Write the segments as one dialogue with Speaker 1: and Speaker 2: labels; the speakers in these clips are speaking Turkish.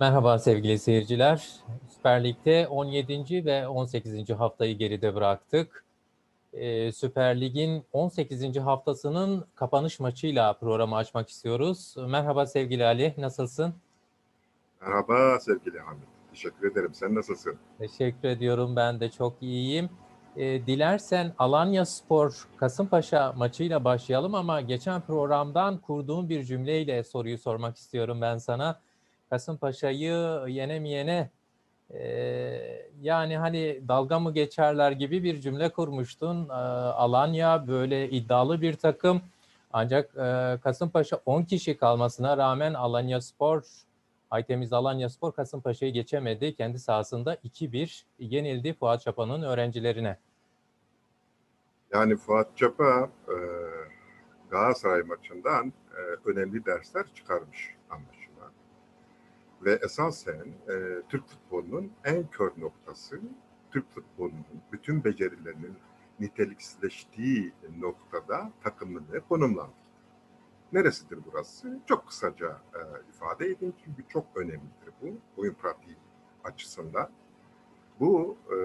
Speaker 1: Merhaba sevgili seyirciler. Süper Lig'de 17. ve 18. haftayı geride bıraktık. Ee, Süper Lig'in 18. haftasının kapanış maçıyla programı açmak istiyoruz. Merhaba sevgili Ali, nasılsın?
Speaker 2: Merhaba sevgili Hamit. Teşekkür ederim. Sen nasılsın?
Speaker 1: Teşekkür ediyorum. Ben de çok iyiyim. Ee, dilersen Alanya Spor Kasımpaşa maçıyla başlayalım ama geçen programdan kurduğum bir cümleyle soruyu sormak istiyorum ben sana. Kasımpaşa'yı yenemeyene e, yani hani dalga mı geçerler gibi bir cümle kurmuştun. E, Alanya böyle iddialı bir takım ancak e, Kasımpaşa 10 kişi kalmasına rağmen Alanya Spor Aytemiz Alanya Spor Kasımpaşa'yı geçemedi. Kendi sahasında 2-1 yenildi Fuat Çapa'nın öğrencilerine.
Speaker 2: Yani Fuat Çapa e, Galatasaray maçından e, önemli dersler çıkarmış anlaşılan. Ve esasen e, Türk futbolunun en kör noktası Türk futbolunun bütün becerilerinin niteliksizleştiği noktada takımını konumlandırdı. Neresidir burası? Çok kısaca e, ifade edeyim çünkü çok önemlidir bu oyun pratiği açısından. Bu e,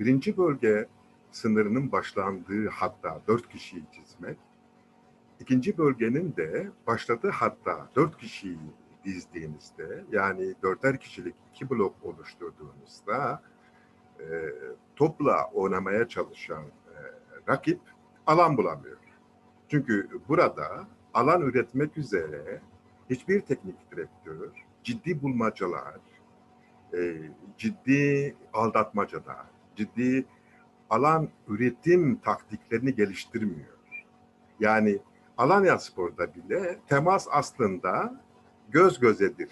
Speaker 2: birinci bölge sınırının başlandığı hatta dört kişiyi çizmek, ikinci bölgenin de başladığı hatta dört kişiyi dizdiğinizde yani dörder kişilik iki blok oluşturduğunuzda e, topla oynamaya çalışan e, rakip alan bulamıyor. Çünkü burada alan üretmek üzere hiçbir teknik direktör ciddi bulmacalar, e, ciddi aldatmacalar, ciddi alan üretim taktiklerini geliştirmiyor. Yani Alanya Spor'da bile temas aslında göz gözedir.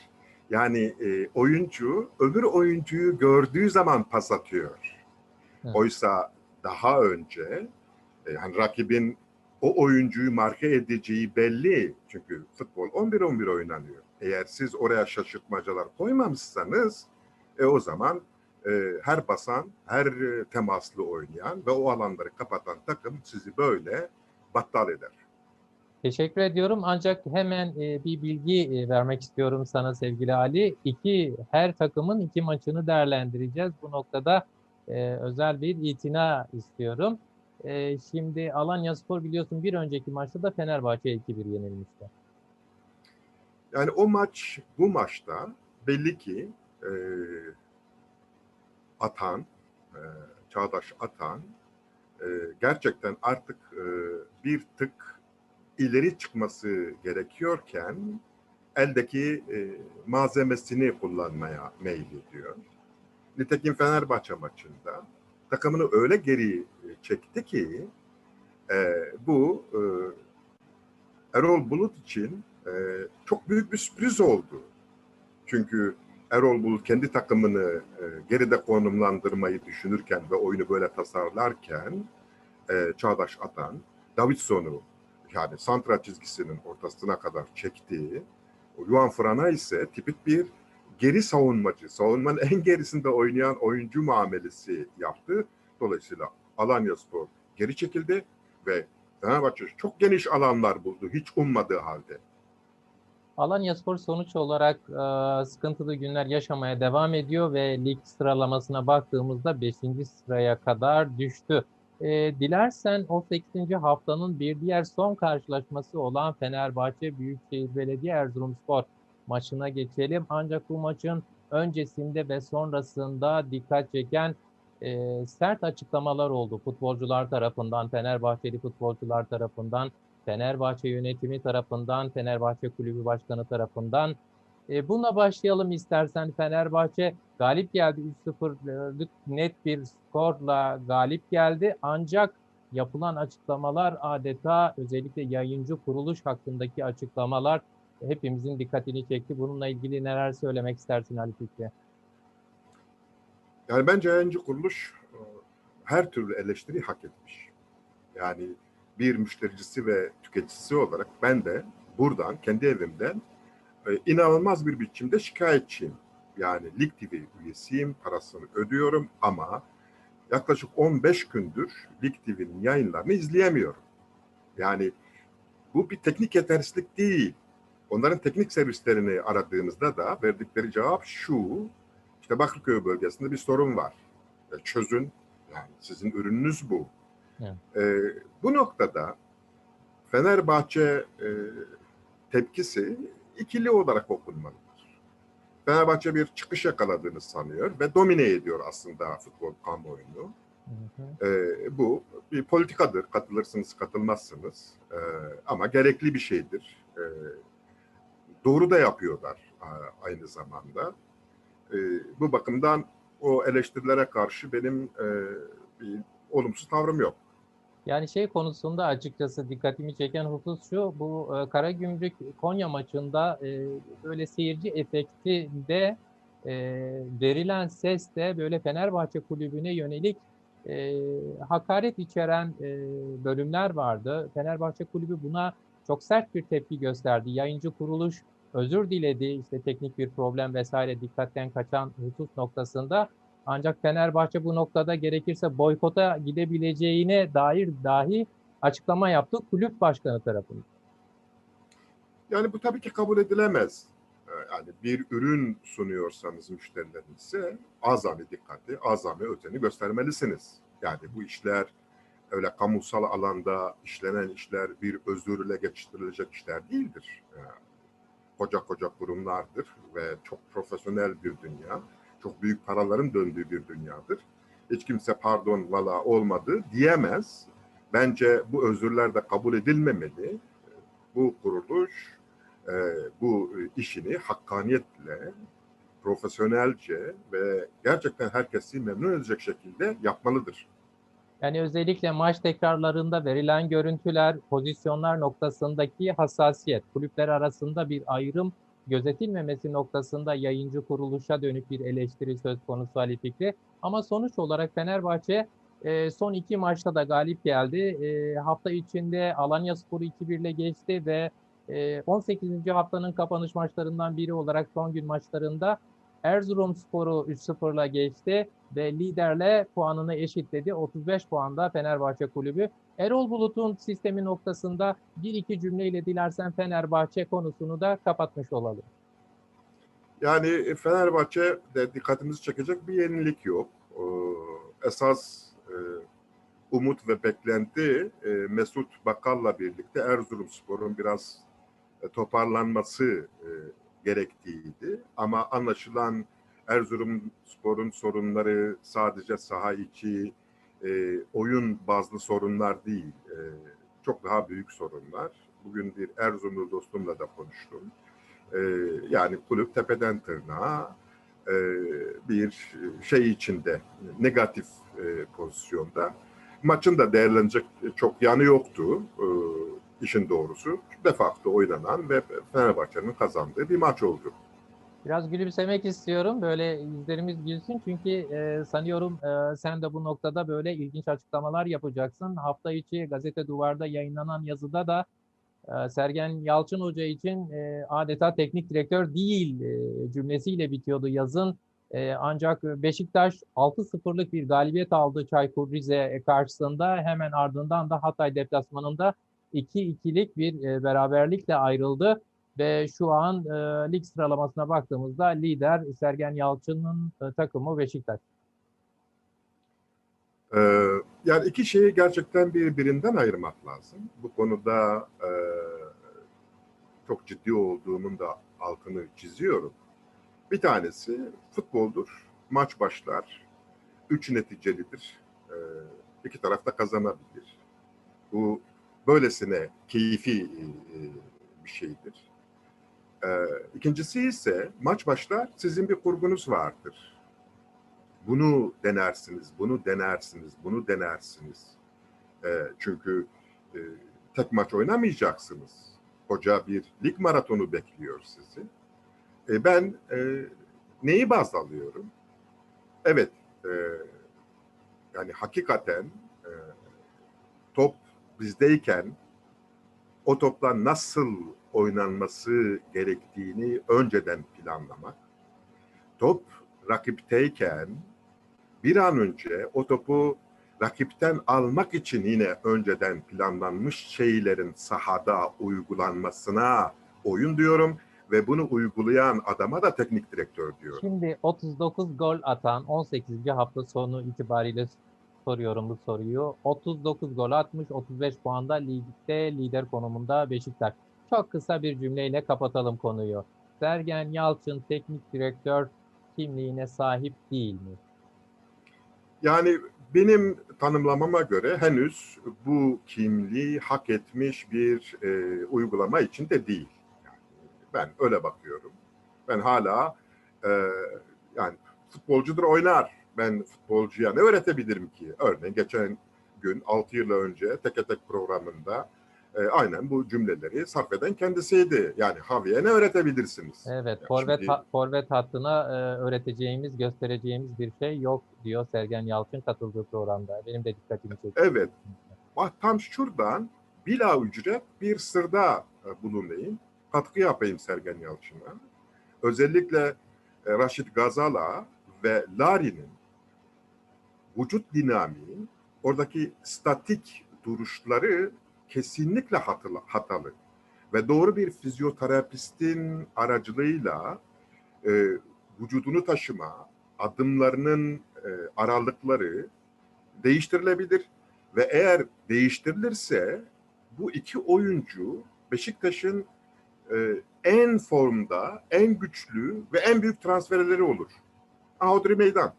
Speaker 2: Yani e, oyuncu öbür oyuncuyu gördüğü zaman pas atıyor. Evet. Oysa daha önce e, hani rakibin o oyuncuyu marke edeceği belli. Çünkü futbol 11-11 oynanıyor. Eğer siz oraya şaşırtmacalar koymamışsanız e, o zaman e, her basan, her e, temaslı oynayan ve o alanları kapatan takım sizi böyle battal eder.
Speaker 1: Teşekkür ediyorum. Ancak hemen e, bir bilgi e, vermek istiyorum sana sevgili Ali. İki, her takımın iki maçını değerlendireceğiz. Bu noktada e, özel bir itina istiyorum. Şimdi Alanya Spor biliyorsun bir önceki maçta da Fenerbahçe 2-1 yenilmişti.
Speaker 2: Yani o maç, bu maçta belli ki e, Atan, e, Çağdaş Atan e, gerçekten artık e, bir tık ileri çıkması gerekiyorken eldeki e, malzemesini kullanmaya meyilliyor. Nitekim Fenerbahçe maçında takımını öyle geri çekti ki e, bu e, Erol Bulut için e, çok büyük bir sürpriz oldu. Çünkü Erol Bulut kendi takımını e, geride konumlandırmayı düşünürken ve oyunu böyle tasarlarken e, Çağdaş Atan, Davidson'u yani santra çizgisinin ortasına kadar çektiği, Juan Frana ise tipik bir geri savunmacı, savunmanın en gerisinde oynayan oyuncu muamelesi yaptı. Dolayısıyla Alanya Spor geri çekildi ve Fenerbahçe çok geniş alanlar buldu hiç ummadığı halde.
Speaker 1: Alanya Spor sonuç olarak e, sıkıntılı günler yaşamaya devam ediyor ve lig sıralamasına baktığımızda 5. sıraya kadar düştü. E, dilersen 18. haftanın bir diğer son karşılaşması olan Fenerbahçe Büyükşehir Belediye Erzurumspor maçına geçelim. Ancak bu maçın öncesinde ve sonrasında dikkat çeken e, sert açıklamalar oldu futbolcular tarafından, Fenerbahçeli futbolcular tarafından, Fenerbahçe yönetimi tarafından, Fenerbahçe Kulübü Başkanı tarafından. E, bununla başlayalım istersen. Fenerbahçe galip geldi. 3-0'lık net bir skorla galip geldi. Ancak yapılan açıklamalar adeta özellikle yayıncı kuruluş hakkındaki açıklamalar hepimizin dikkatini çekti. Bununla ilgili neler söylemek istersin Ali Fikri?
Speaker 2: Yani bence yayıncı kuruluş e, her türlü eleştiri hak etmiş. Yani bir müştericisi ve tüketicisi olarak ben de buradan kendi evimden inanılmaz bir biçimde şikayetçiyim. Yani Lig TV üyesiyim, parasını ödüyorum ama yaklaşık 15 gündür Lig TV'nin yayınlarını izleyemiyorum. Yani bu bir teknik yetersizlik değil. Onların teknik servislerini aradığımızda da verdikleri cevap şu. İşte Bakırköy bölgesinde bir sorun var. E, çözün. Yani sizin ürününüz bu.
Speaker 1: Evet.
Speaker 2: E, bu noktada Fenerbahçe e, tepkisi ikili olarak okunmalıdır. Fenerbahçe bir çıkış yakaladığını sanıyor ve domine ediyor aslında futbol kamuoyunu.
Speaker 1: Hı hı.
Speaker 2: E, bu bir politikadır. Katılırsınız, katılmazsınız. E, ama gerekli bir şeydir. E, doğru da yapıyorlar aynı zamanda. E, bu bakımdan o eleştirilere karşı benim e, bir olumsuz tavrım yok.
Speaker 1: Yani şey konusunda açıkçası dikkatimi çeken husus şu, bu e, Karagümrük Konya maçında e, böyle seyirci efekti de e, verilen ses de böyle Fenerbahçe kulübüne yönelik e, hakaret içeren e, bölümler vardı. Fenerbahçe kulübü buna çok sert bir tepki gösterdi. Yayıncı kuruluş özür diledi, işte teknik bir problem vesaire dikkatten kaçan husus noktasında. Ancak Fenerbahçe bu noktada gerekirse boykota gidebileceğine dair dahi açıklama yaptı kulüp başkanı tarafından.
Speaker 2: Yani bu tabii ki kabul edilemez. Ee, Yani bir ürün sunuyorsanız müşterilerinize azami dikkati, azami özeni göstermelisiniz. Yani bu işler öyle kamusal alanda işlenen işler bir özürle geçiştirilecek işler değildir. Yani koca koca kurumlardır ve çok profesyonel bir dünya. Çok büyük paraların döndüğü bir dünyadır. Hiç kimse pardon valla olmadı diyemez. Bence bu özürler de kabul edilmemeli. Bu kuruluş e, bu işini hakkaniyetle, profesyonelce ve gerçekten herkesi memnun edecek şekilde yapmalıdır.
Speaker 1: Yani özellikle maç tekrarlarında verilen görüntüler, pozisyonlar noktasındaki hassasiyet, kulüpler arasında bir ayrım gözetilmemesi noktasında yayıncı kuruluşa dönük bir eleştiri söz konusu Ali Fikri. Ama sonuç olarak Fenerbahçe e, son iki maçta da galip geldi. E, hafta içinde Alanya Sporu 2-1 ile geçti ve e, 18. haftanın kapanış maçlarından biri olarak son gün maçlarında Erzurumspor'u 3-0'la geçti ve liderle puanını eşitledi. 35 puanda Fenerbahçe kulübü. Erol Bulut'un sistemi noktasında bir iki cümleyle dilersen Fenerbahçe konusunu da kapatmış olalım.
Speaker 2: Yani Fenerbahçe de dikkatimizi çekecek bir yenilik yok. Ee, Esas e, umut ve beklenti e, Mesut Bakal'la birlikte Erzurumspor'un biraz e, toparlanması e, gerektiğiydi. Ama anlaşılan Erzurumspor'un sorunları sadece saha içi e, oyun bazlı sorunlar değil. E, çok daha büyük sorunlar. Bugün bir Erzurumlu dostumla da konuştum. E, yani kulüp tepeden tırnağa e, bir şey içinde negatif e, pozisyonda. Maçın da değerlenecek çok yanı yoktu e, işin doğrusu. De facto oynanan ve Fenerbahçe'nin kazandığı bir maç oldu.
Speaker 1: Biraz gülümsemek istiyorum. Böyle yüzlerimiz gülsün. Çünkü e, sanıyorum e, sen de bu noktada böyle ilginç açıklamalar yapacaksın. Hafta içi Gazete Duvar'da yayınlanan yazıda da e, Sergen Yalçın Hoca için e, adeta teknik direktör değil e, cümlesiyle bitiyordu yazın. E, ancak Beşiktaş 6-0'lık bir galibiyet aldı Çaykur Rize karşısında. Hemen ardından da Hatay deplasmanında 2-2'lik bir e, beraberlikle ayrıldı. Ve şu an e, lig sıralamasına baktığımızda lider Sergen Yalçın'ın e, takımı Beşiktaş.
Speaker 2: Ee, yani iki şeyi gerçekten birbirinden ayırmak lazım. Bu konuda e, çok ciddi olduğumun da altını çiziyorum. Bir tanesi futboldur. Maç başlar. Üç neticelidir. E, iki taraf da kazanabilir. Bu böylesine keyfi e, bir şeydir. E, ikincisi ise maç başlar sizin bir kurgunuz vardır. Bunu denersiniz, bunu denersiniz, bunu denersiniz. E, çünkü e, tek maç oynamayacaksınız. Koca bir lig maratonu bekliyor sizi. E, ben e, neyi baz alıyorum? Evet, yani hakikaten top bizdeyken o topla nasıl oynanması gerektiğini önceden planlamak. Top rakipteyken bir an önce o topu rakipten almak için yine önceden planlanmış şeylerin sahada uygulanmasına oyun diyorum ve bunu uygulayan adama da teknik direktör diyorum.
Speaker 1: Şimdi 39 gol atan 18. hafta sonu itibariyle soruyorum bu soruyu. 39 gol atmış, 35 puanda ligde lider konumunda Beşiktaş. Çok kısa bir cümleyle kapatalım konuyu. Sergen Yalçın teknik direktör kimliğine sahip değil mi?
Speaker 2: Yani benim tanımlamama göre henüz bu kimliği hak etmiş bir e, uygulama içinde değil. Yani ben öyle bakıyorum. Ben hala e, yani futbolcudur oynar. Ben futbolcuya ne öğretebilirim ki? Örneğin geçen gün 6 yıl önce teke tek programında e, aynen bu cümleleri sarf eden kendisiydi. Yani Javi'ye ne öğretebilirsiniz?
Speaker 1: Evet,
Speaker 2: Yani
Speaker 1: forvet,
Speaker 2: şimdi-
Speaker 1: ha- forvet hattına e, öğreteceğimiz, göstereceğimiz bir şey yok diyor Sergen Yalçın katıldığı programda. Benim de dikkatimi çekti.
Speaker 2: Evet. Bak tam şuradan bila ücret bir sırda e, bulunayım. Katkı yapayım Sergen Yalçın'a. Özellikle e, Raşit Gazala ve Lari'nin vücut dinamiği, oradaki statik duruşları kesinlikle hatıla, hatalı. Ve doğru bir fizyoterapistin aracılığıyla e, vücudunu taşıma, adımlarının e, aralıkları değiştirilebilir. Ve eğer değiştirilirse bu iki oyuncu Beşiktaş'ın e, en formda, en güçlü ve en büyük transferleri olur. Ahodri Meydan.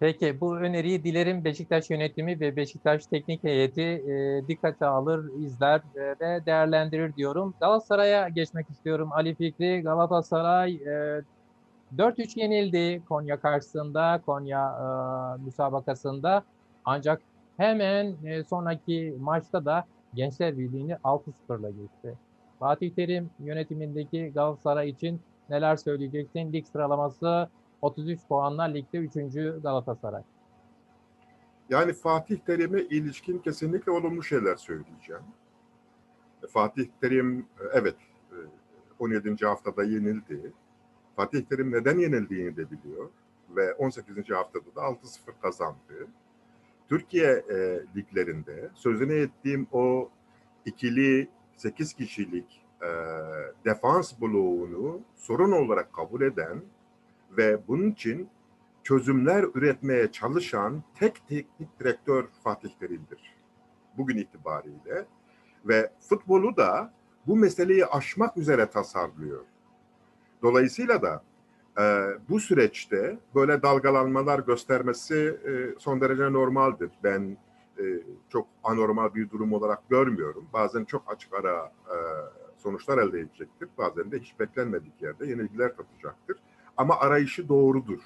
Speaker 1: Peki bu öneriyi dilerim Beşiktaş yönetimi ve Beşiktaş teknik heyeti e, dikkate alır, izler e, ve değerlendirir diyorum. Galatasaray'a geçmek istiyorum. Ali Fikri, Galatasaray e, 4-3 yenildi Konya karşısında, Konya e, müsabakasında. Ancak hemen e, sonraki maçta da Gençler Birliği'ni 6-0'la geçti. Fatih Terim yönetimindeki Galatasaray için neler söyleyeceksin? Lig sıralaması 33 puanla ligde 3. Galatasaray.
Speaker 2: Yani Fatih Terim'e ilişkin kesinlikle olumlu şeyler söyleyeceğim. Fatih Terim e, evet e, 17. haftada yenildi. Fatih Terim neden yenildiğini de biliyor ve 18. haftada da 6-0 kazandı. Türkiye e, liglerinde sözüne ettiğim o ikili 8 kişilik e, defans bloğunu sorun olarak kabul eden ve bunun için çözümler üretmeye çalışan tek teknik direktör Fatih Terim'dir. Bugün itibariyle ve futbolu da bu meseleyi aşmak üzere tasarlıyor. Dolayısıyla da e, bu süreçte böyle dalgalanmalar göstermesi e, son derece normaldir. Ben e, çok anormal bir durum olarak görmüyorum. Bazen çok açık ara e, sonuçlar elde edecektir. Bazen de hiç beklenmedik yerde yenilgiler tatacaktır. Ama arayışı doğrudur.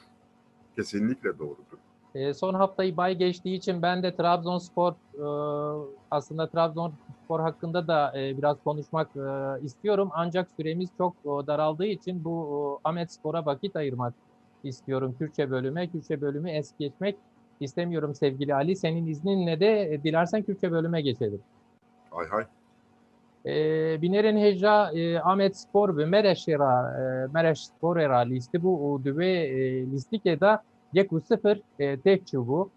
Speaker 2: Kesinlikle doğrudur.
Speaker 1: E, son haftayı bay geçtiği için ben de Trabzonspor e, aslında Trabzonspor hakkında da e, biraz konuşmak e, istiyorum. Ancak süremiz çok e, daraldığı için bu e, Ahmet Spor'a vakit ayırmak istiyorum Kürtçe bölüme. Kürtçe bölümü es geçmek istemiyorum sevgili Ali. Senin izninle de e, dilersen Kürtçe bölüme geçelim.
Speaker 2: Hay hay.
Speaker 1: بینرن هجا آمد سپور به مرش را مرش سپور را لیستی بو و دوی لیستی که دا یک و صفر تک چو بو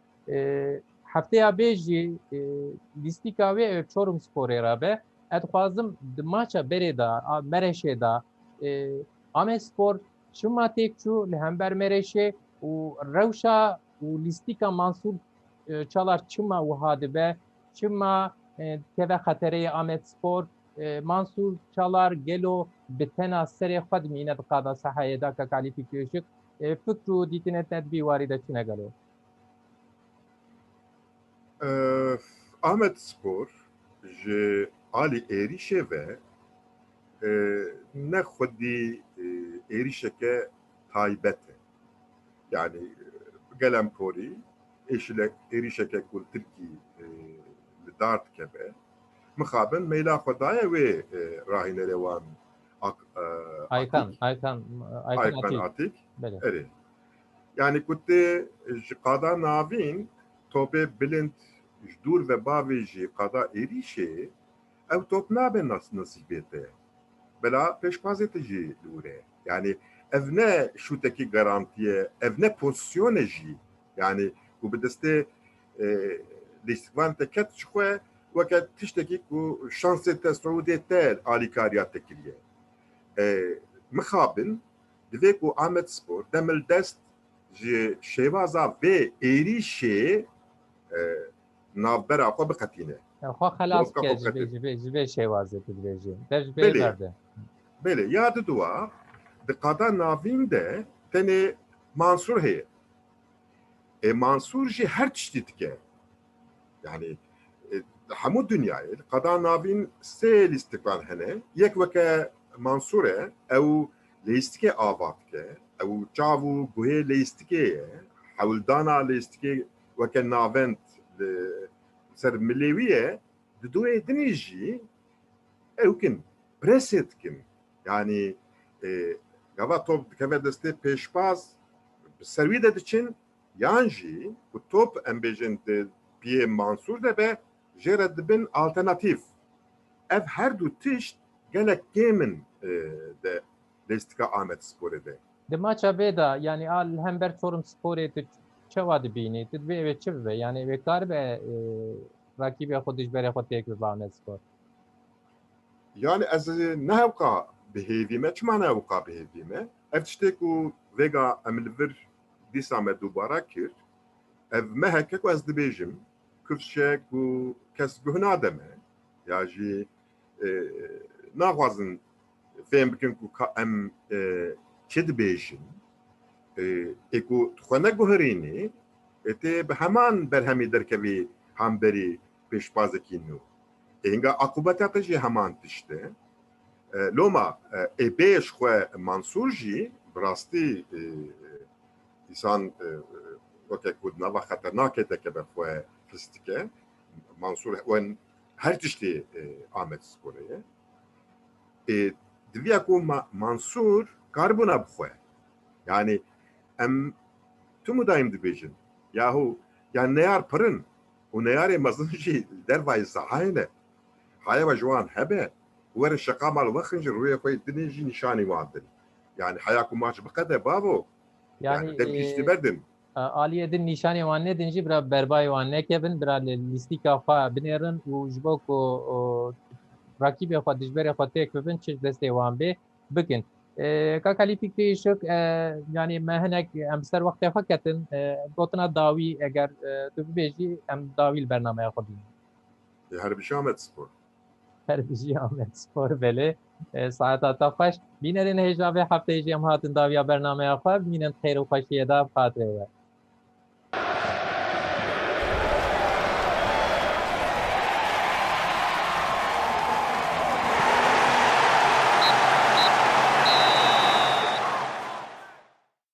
Speaker 1: هفته یا بیجی لیستی که وی چورم سپور را به ادخوازم دماچا بری دا مرش دا آمد سپور شما تک چو لهمبر مرشه و روشا و لیستی که منصور çalar çıma u hadibe çıma teve xatere Ahmet Spor Mansur Çalar Gelo bitena seri xwed mîne diqada sehayê da ka kalî fikirşik fikr û çine gelo.
Speaker 2: Ee, Ahmet Spor ji alî êrişê ve e, ne xwedî e, êrişeke taybet e. Yani gelem porî êşilek êrişeke ku Tirkî e, li dart keve Atik,
Speaker 1: Aykan, Aykan
Speaker 2: Aykan
Speaker 1: Atik.
Speaker 2: Atik
Speaker 1: Bele.
Speaker 2: Erê. Yani ku tê ji qada navîn topê bilind ji dûr ve bavê jî qada êrîşê ew top nabe nas nasîbê te. Bela pêşbazê te jî li wî re. Yani ev ne şûtekî garantiye, ev ne pozisyone jî. Yani ku bi destê e, lîstikvan te ket ji xwe weke tiştekî ku şansê te Suudê te alîkariya te kiriye. مخابن divê ku Amed Spor demil dest ji şêvaza vê êrişê navbera xwe biqetîne.
Speaker 1: Xwe xelas
Speaker 2: Yok,
Speaker 1: ke
Speaker 2: yok,
Speaker 1: ji
Speaker 2: yok.
Speaker 1: vê- ji vê- ji vê şêwazê tu dibêjî. Te ji vê
Speaker 2: Belê.
Speaker 1: berde.
Speaker 2: Belê ya diduwa di qada navîn de tenê Mansur heye. E Mansur jî her tiştî dike. Yani Mansur e ew lêstikê ava dike. Ew çav û guhê lêstikê ye. Hewildana lêstikê weke navend li ser milê wî ye. Di duê dinê jî ew kin presê dikin. Yani e, gava top dikeve destê pêşbaz bi ser wî de diçin yan jî ku top em bêjin di piyê Mansur de be jê re dibin alternatîv. Ev her du tişt gelek kêmin e, de lêstika Ahmet Sporê de.
Speaker 1: Di maça vê da yani al hember Çorum Sporê tu çawa dibînî tu divê evê çi bibe yani evê kar be e, xwe dijberê xwe têk bibe Ahmet Spor.
Speaker 2: Yani ez nehewqa bihêvîme, çima nehewqa bihêvîme? Ev tiştê ku vêga em li vir dîsa me dubara kir, ev me heke ku ez dibêjim, kifşe ku kes guh nademe, ya jî e, naxwazin fêm bikin ku ka em e, çi dibêjin, e, ê ku xwe neguherînî, tê bi heman berhemî derkevî hemberî pêşbazekî nû. Enga akubeta te jî heman tişte. E, Loma e bêş xwe Mansur jî bi rastî e, îsan e, weke ku nava xeternakê dikeve xwe fistike. Mansur wen her tiştê e, Ahmet Sporê ye. E, diviya ku Ma- Mansur karbûna bixwe. Yani em tu mu daim dibêjin? Yahu ya neyar pirin û neyarê mezin jî dervayê sahayê ne. Haya ve Joan hebe were şaka mal waxin ji rûyê xwe dinê jî nîşanî wan din. Yani haya ku maç biqede bavo. Yani, yani
Speaker 1: Yani
Speaker 2: işte
Speaker 1: e,
Speaker 2: verdim.
Speaker 1: Aliyê din nîşanê wan nedin jî bira berbayê wan nekevin bira li lîstîka xwe binêrin û ji bo ku o, rakîbê xwe dijberê xwe têk bibin çi destê wan bê bikin. E, Kakalî fikrê şik e, yani me hinek em ser wextê xwe ketin e, gotina dawî eger e, tu bibêjî em bernameya xwe bînin.
Speaker 2: E, her bir şey Ahmet Spor.
Speaker 1: Her bijî Ahmet Spor e, te xweş bînerin hêja vê hefteyê jî em hatin dawiya bernameya xwe bînin xêr û xweşiyê da xatirê we.